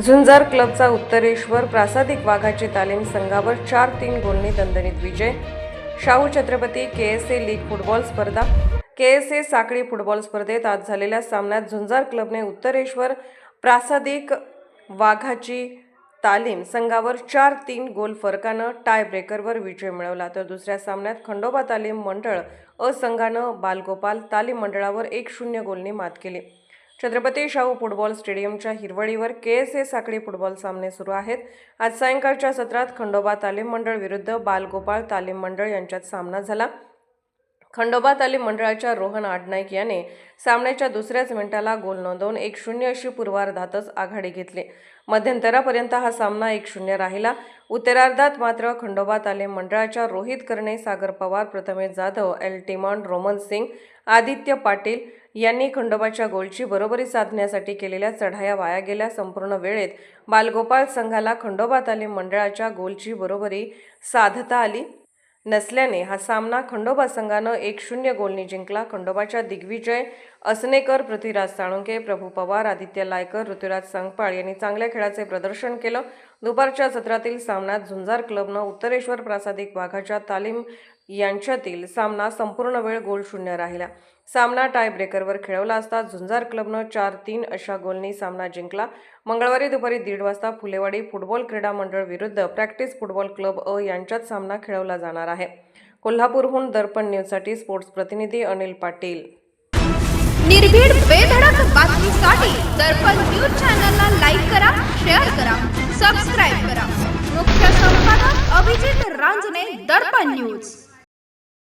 झुंजार क्लबचा उत्तरेश्वर प्रासादिक वाघाची तालीम संघावर चार तीन गोलनी दणदणीत विजय. Shahu Chhatrapati K S A league football स्पर्धा. के एस ए साखळी फुटबॉल स्पर्धेत आज झालेल्या सामन्यात झुंजार क्लबने उत्तरेश्वर प्रासादिक वाघाची तालीम संघावर चार तीन गोल फरकानं टाय ब्रेकरवर विजय मिळवला. तर दुसऱ्या सामन्यात खंडोबा तालीम मंडळ असंघानं बालगोपाल तालीम मंडळावर एक शून्य गोलने मात केली. छत्रपती शाहू फुटबॉल स्टेडियमच्या हिरवळीवर के एस ए साखळी फुटबॉल सामने सुरू आहेत. आज सायंकाळच्या सत्रात खंडोबा तालीम मंडळ विरुद्ध बालगोपाळ तालीम मंडळ यांच्यात सामना झाला. खंडोबा तालीम मंडळाच्या रोहन आडनाईक याने सामन्याच्या दुसऱ्याच मिनिटाला गोल नोंदवून एक शून्य अशी पूर्वार्धातच आघाडी घेतली. मध्यंतरापर्यंत हा सामना एक शून्य राहिला. उत्तरार्धात मात्र खंडोबा तालीम मंडळाच्या Rohit Karne Sagar Pawar Prathamesh Jadhav L Timon Roman Singh Aditya Patil यांनी खंडोबाच्या गोलची बरोबरी साधण्यासाठी केलेल्या चढाया वाया गेल्या संपूर्ण वेळेत बालगोपाळ संघाला खंडोबा तालीम मंडळाच्या गोलची बरोबरी साधता आली नसल्याने हा सामना खंडोबा संघानं एक शून्य गोलनी जिंकला. खंडोबाच्या दिग्विजय असनेकर पृथ्वीराज साळुंके प्रभू पवार आदित्य लायकर ऋतुराज संगपाळ यांनी चांगल्या खेळाचे प्रदर्शन केलं. दुपारच्या सत्रातील सामन्यात झुंजार क्लबनं उत्तरेश्वर प्रासादिक वाघाच्या तालीम यांच्यातील सामना संपूर्ण वेळ गोल शून्य राहिला. सामना टाय ब्रेकरवर खेळवला असता झुंजार क्लबनं चार तीन अशा गोलनी सामना जिंकला. मंगळवारी दुपारी दीड वाजता फुलेवाडी फुटबॉल क्रीडा मंडळ विरुद्ध प्रॅक्टिस फुटबॉल क्लब अ यांच्यात सामना खेळवला जाणार आहे. कोल्हापूरहून दर्पण न्यूजसाठी स्पोर्ट्स प्रतिनिधी अनिल पाटील. निर्भीड बेधडक बातमीसाठी दर्पण न्यूज चॅनलला लाईक करा शेअर करा सबस्क्राईब करा. मुख्य संपादक अभिजित रांजने दर्पण न्यूज.